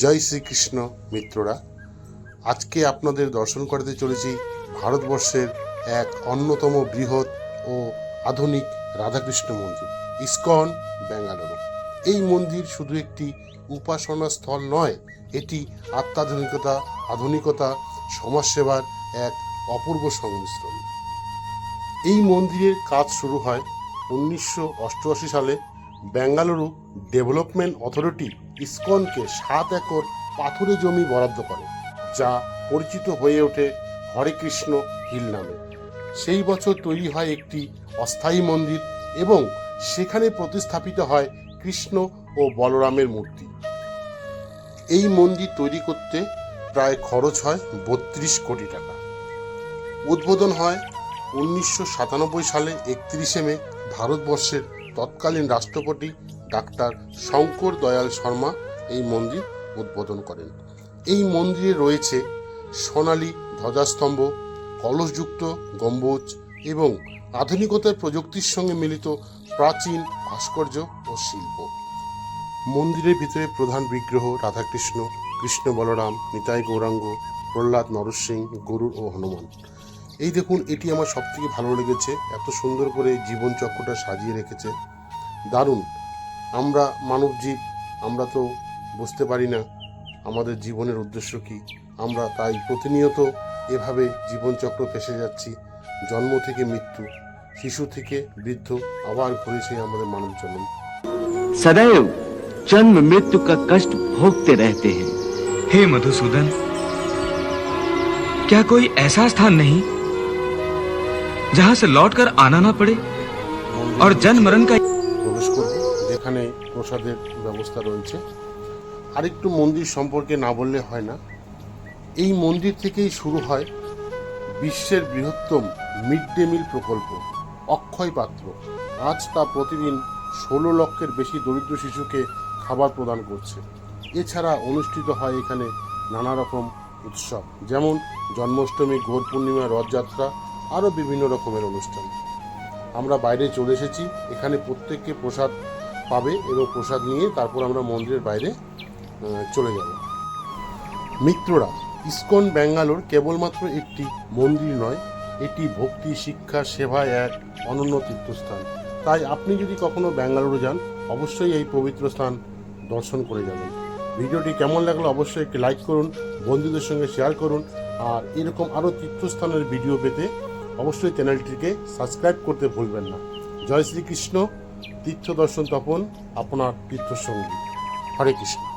জয় শ্রীকৃষ্ণ, মিত্ররা। আজকে আপনাদের দর্শন করতে চলেছি ভারতবর্ষের এক অন্যতম বৃহৎ ও আধুনিক রাধাকৃষ্ণ মন্দির, ইস্কন বেঙ্গালুরু এই মন্দির শুধু একটি উপাসনা স্থল নয়, এটি আত্মাধুনিকতা, আধুনিকতা, সমাজসেবার এক অপূর্ব সংমিশ্রণ। এই মন্দিরের কাজ শুরু হয় উনিশশো অষ্টআশি সালে বেঙ্গালুরু ডেভেলপমেন্ট অথরিটি ইসকনকে সাত একর পাথুরে জমি বরাদ্দ করে, যা পরিচিত হয়ে ওঠে হরে কৃষ্ণ হিল নামে। সেই বছর তৈরি হয় একটি অস্থায়ী মন্দির এবং সেখানে প্রতিস্থাপিত হয় কৃষ্ণ ও বলরামের মূর্তি। এই মন্দির তৈরি করতে প্রায় খরচ হয় বত্রিশ কোটি টাকা। উদ্বোধন হয় উনিশশো সাতানব্বই সালে একত্রিশে মে ভারতবর্ষের তৎকালীন রাষ্ট্রপতি ডাক্তার শঙ্কর দয়াল শর্মা এই মন্দির উদ্বোধন করেন। এই মন্দিরে রয়েছে সোনালী ধ্বজাস্তম্ভ, কলসযুক্ত গম্বুজ এবং আধুনিকতার প্রযুক্তির সঙ্গে মিলিত প্রাচীন ভাস্কর্য ও শিল্প। মন্দিরের ভিতরে প্রধান বিগ্রহ রাধাকৃষ্ণ, কৃষ্ণ বলরাম, নিতাই গৌরাঙ্গ, প্রহ্লাদ নরসিং গরুর ও হনুমান। এই দেখুন, এটি আমার সবথেকে ভালো লেগেছে। এত সুন্দর করে জীবন চক্রটা সাজিয়ে রেখেছে। দারুণ আমরা মানব জীব আমরা তো বুঝতে পারি না আমাদের জীবনের উদ্দেশ্য কি আমরা তাই প্রতিনিয়ত এভাবে জীবনচক্র ফেসে যাচ্ছি জন্ম থেকে মৃত্যু শিশু থেকে বৃদ্ধ আবার ঘুরেছে আমাদের মানব জন্ম सदैव जन्म मृत्यु का कष्ट भोगते रहते हैं हे मधुसूदन क्या कोई ऐसा स्थान नहीं जहां से लौटकर आना ना पड़े और जन्म मरण का প্রবেশ করব, যেখানে প্রসাদের ব্যবস্থা রয়েছে। আরেকটু মন্দির সম্পর্কে না বললে হয় না। এই মন্দির থেকেই শুরু হয় বিশ্বের বৃহত্তম মিড ডে মিল প্রকল্প, অক্ষয় পাত্র। আজ তা প্রতিদিন ষোলো লক্ষের বেশি দরিদ্র শিশুকে খাবার প্রদান করছে। এছাড়া অনুষ্ঠিত হয় এখানে নানা রকম উৎসব, যেমন জন্মাষ্টমী গৌর পূর্ণিমা, রথযাত্রা, আরও বিভিন্ন রকমের অনুষ্ঠান। আমরা বাইরে চলে এসেছি। এখানে প্রত্যেককে প্রসাদ পাবে এবং প্রসাদ নিয়ে তারপর আমরা মন্দিরের বাইরে চলে যাব। মিত্ররা, ইস্কন, ব্যাঙ্গালোর কেবলমাত্র একটি মন্দির নয়, এটি ভক্তি, শিক্ষা সেবায় এক অনন্য তীর্থস্থান। তাই আপনি যদি কখনো ব্যাঙ্গালুরু যান, অবশ্যই এই পবিত্র স্থান দর্শন করে যাবেন। ভিডিওটি কেমন লাগল অবশ্যই একটি লাইক করুন, বন্ধুদের সঙ্গে শেয়ার করুন, আর এরকম আরও তীর্থস্থানের ভিডিও পেতে অবশ্যই চ্যানেলটিকে সাবস্ক্রাইব করতে ভুলবেন না। জয় শ্রীকৃষ্ণ তীর্থ দর্শন তপন, আপনার তীর্থসঙ্গী। হরে কৃষ্ণ।